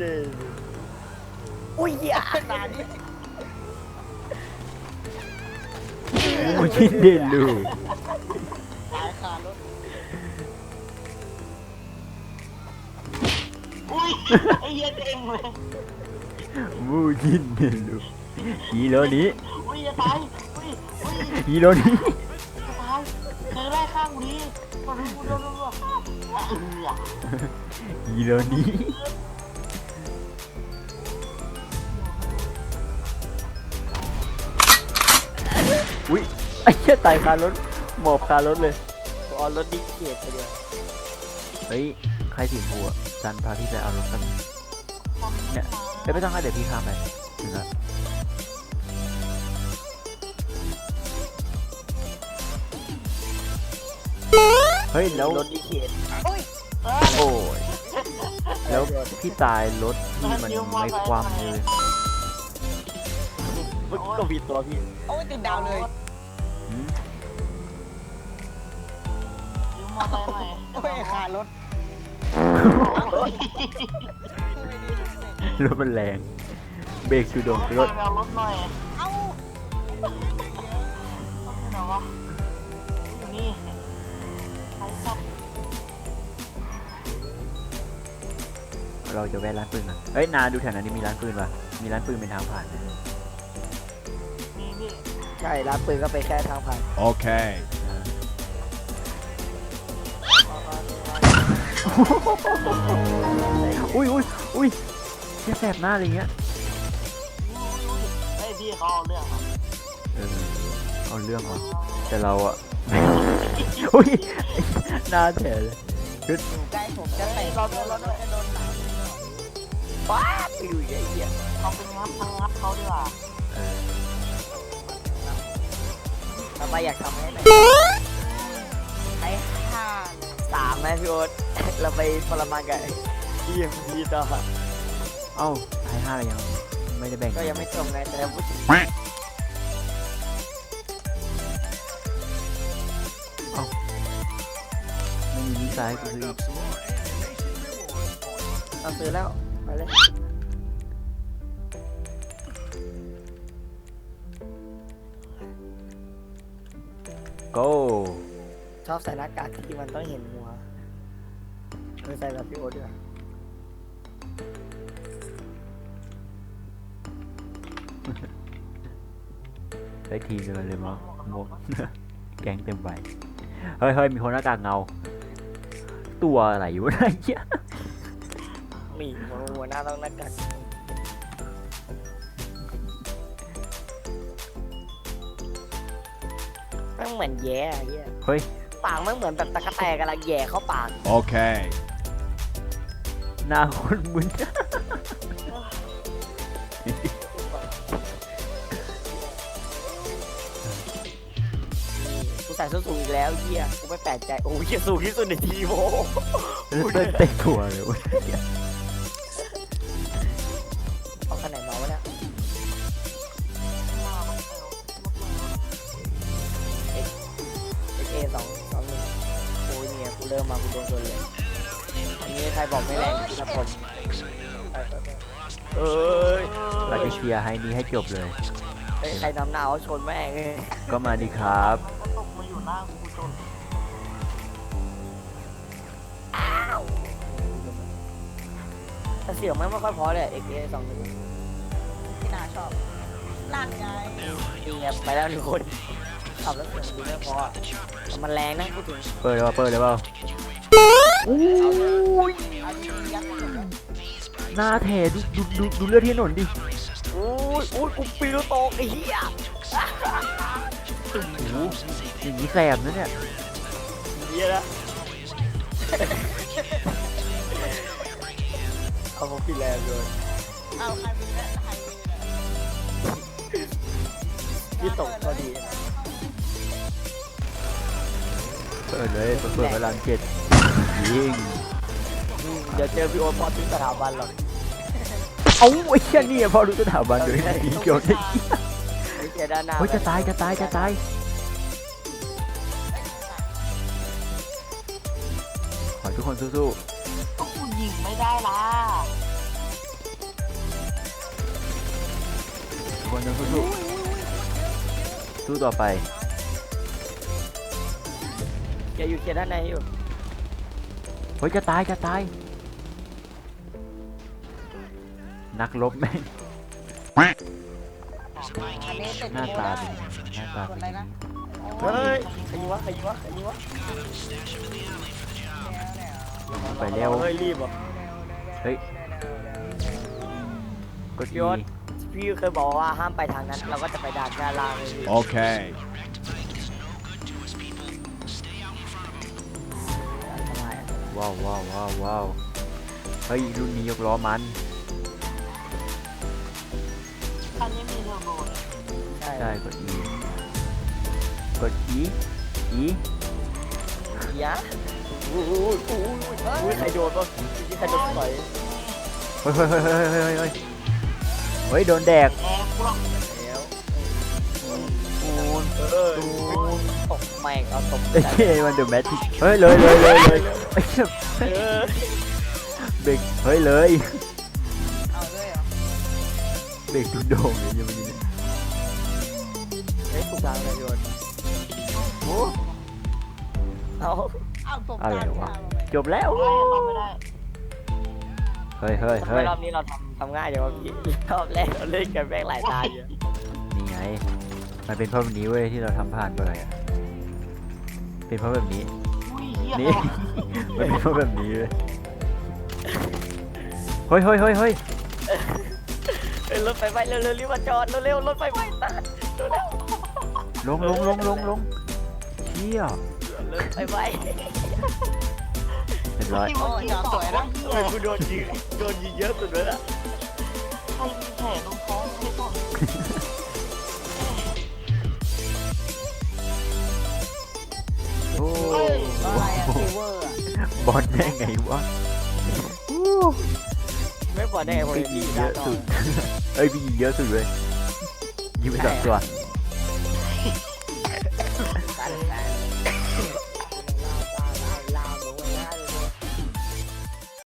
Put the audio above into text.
เดนอุ้ยอะนานนี่มูจินเดลูตายคารถอุ้ยไอ้เหี้ยเด้งเลยมูจินเดลูฮีโร่นี้อุ้ยจะตายอุ้ยอุ้ยฮีโร่นี้จะตายเจอแรกข้างกูดีมาดูกูโดนรัวๆเออฮีโร่นี้ เหี้ยตายคารถหมอบคารถเลยเอารถดิเกียรไปเดียวเฮ้ยใครถึงหัวจันพาพี่ไปเอารถกันเนี่ยเอ้ยไม่ต้องให้เดี๋ยวพี่ข้ามไปถึงแล้วเฮ้ยแล้วรถดิเกียรโอ้ยแล้วพี่ตายรถพี่มันไม่ความเลยมันก็มีตัวพี่ โอ้ยติดดาวเลยหืม ยืมมอเตอร์ไซค์หน่อยโอ้ยคารถรถมันแรง เบรกชูดงรถไปเอารถหน่อย เอ้าไหนวะอยู่นี่ใครสับเราจะแวะร้านปืนก่อนเฮ้ยนาดูแถวนั้นนี่มีร้านปืนป่ะมีร้านปืนเป็นทางผ่านไหมมีพี่ ใช่ร้านปืนก็ไปแค่ทางผ่าน Okay. อ่าอุ้ยอุ้ยอุ้ยแค่แสบหน้าอะไรเงี้ยเฮ้ยพี่เขาเอาเรื่องครับเออเอาเรื่องว่ะแต่เราอะ อุ้ยหน้าแฉเลยคืออยู่ใกล้ผมจะเตะรถรถจะโดนหนังป้าบไปอยู่ไอ้เหี้ยเขาเป็นงับทางงับเขาดีกว่า ไมอยากทำให้หน่อยไอ้ห้าสามไหมพี่โอ๊ตเราไปทรมานกับทีมพีต่อเอ้าไทยห้าอะไรยัง ไม่ได้แบ่งก็ยังไม่จบไงแต่พูดถึงไม่มีนิสัยกูซื้ออีกเราซื้อแล้ว ไปเลย โก้ชอบใส่หน้ากากที่มันต้องเห็นหัวเออใส่แบบพี่โอ๊ตด้วยได้ทีมเดียวกันเลยมั้งงงแกงเต็มใบเฮ้ยเฮ้ยมีคนหน้ากากเงา ตัวอะไรอยู่วะเนี่ยเหี้ยมีหัวหัวหน้าต้องหน้ากาก มันเหมือนแย่อะเหี้ยเฮ้ย ปากมันเหมือนแบบตะกะแตกำลังแย่เข้าปาก Okay. หน้าคนมึน กูใส่ส้นสูงอีกแล้วเหี้ยกูไม่แปลกใจ โอ้ยเหี้ยสูงที่สุดในทีมโอแล้วเต้นเต็มตัวเลยเว้ย มมากูโดนชนเลยอันนี้ใครบอกไม่แรงครับผมเอ้ยเราจะเชียร์ให้นี้ให้จบเลย เอ้ยใครนำหน้าเขาชนแม่งเลยก็มาดีครับก็ตกมาอยู่หน้ากูจนแต่เสียงไม่ค่อยเพอเลยเอ็กเอสองหนึ่งที่นาชอบลั่นไงนี่ไงไปแล้วหนึ่งคน ขับแล้วเสียงดีไม่พออะแต่มันแรงนะพูดถึงเปิดเลยว่าเปิดเลยเปล่าเอาดียัดไปเลยหน้าแถดูดูดูดูเลือดที่ถนนดิโอ้ยโอ้ยกูปีนโตกไอ้เหี้ยโอ้โหอย่างนี้แสบนะเนี่ยเหี้ยละเอาผมปีแรงเลยเอาใครมีแล้วใครมีแล้วพี่ตกพอดีเปิ เลยเปิดพลังเจ็ดยิงเดี๋เจอพี่โอพอถึงสถาบันหรอกเอาไอ้เชี่นี้พอรู้สถาบันอยู่ที่ไหนเกี่ยวได้เสีด้าอ้ฮ้ยจะตายจะตายจะตายขอทุกคนสู้ๆก็คุณยิงไม่ได้ล่ะทุกคนต้งสู้ๆสู้ต่อไป แกอยู่เขียนด้านในอยู่เฮ้ยจะตายจะตาย นักรบแม่งอันนี้เสร็จหน้าตาได้เป็นยังไงหน้าตาเป็นยังไงเฮ้ยใครยิงวะใครยิงวะใครยิงวะไปเร็วเฮ้ยรีบเหรอเฮ้ยกดพี่อีโอ๊ตพี่เคยบอกว่าห้ามไปทางนั้น เราก็จะไปด่านด้านล่างเลยพี่ Okay. ว้าวว้าวว้าวว้าวเฮ้ยรุ่นนี้ยกล้อมัน คันนี้มีเทอร์โบใช่กด E กด E E ยีอู้โอู้ยใครโดนบ้างใครโดนต่อยเฮ้ยเฮ้ยเฮ้ยเฮ้ยเฮ้ยเฮ้ยโดนแดก แอร์พวก ม่งเอาตกไอ้เฮ้ยมันเดอะแมทเฮ้ยเลยเลยเลยเลยไอ้เหี้ยเออเบรกเฮ้ยเลยเอาด้วยเหรอเบรกดุโด่งเลยยังไม่ยินเฮ้ยถูกทางเลยโยนโอ้เอาเอาตบอะไรกันวะจบแล้วไม่เข้าไม่ได้เฮ้ยเฮ้ยทำไมเฮ้ยรอบนี้เราทำทำง่ายเดี๋ยวาพี่รอบแรกเราเล่นกันแม่งหลายตาอยู่นี่ไงมันเป็นเพราะแบบนี้เว้ยที่เราทำผ่านไปอะ เป็นเพราะแบบนี้ อุ้ยเฮียนี่ มันเป็นเพราะแบบนี้เว้ยเฮ้ยเฮ้ยเฮ้ยเฮ้ยเฮ้ยรถไฟไหม้เร็วๆรีบมาจอดเร็วๆรถไฟไหม้ตาเร็วลงลงลงลงลงเชี่ยๆรถไฟไหม้เรียบร้อย ที่มันยิงสวยนะเออกูโดนยิงโดนยิงเยอะสุดเลยอะใครมีแผลตรงท้อ อะไรอะซีเวอร์อะบอลได้ไงวะไม่ปลอดได้ไงคนพี่ยิที่งอเยยาอะกต่อสุด เอ้ยพี่ยิงเยอะสุดเลยยิงไปสองตัว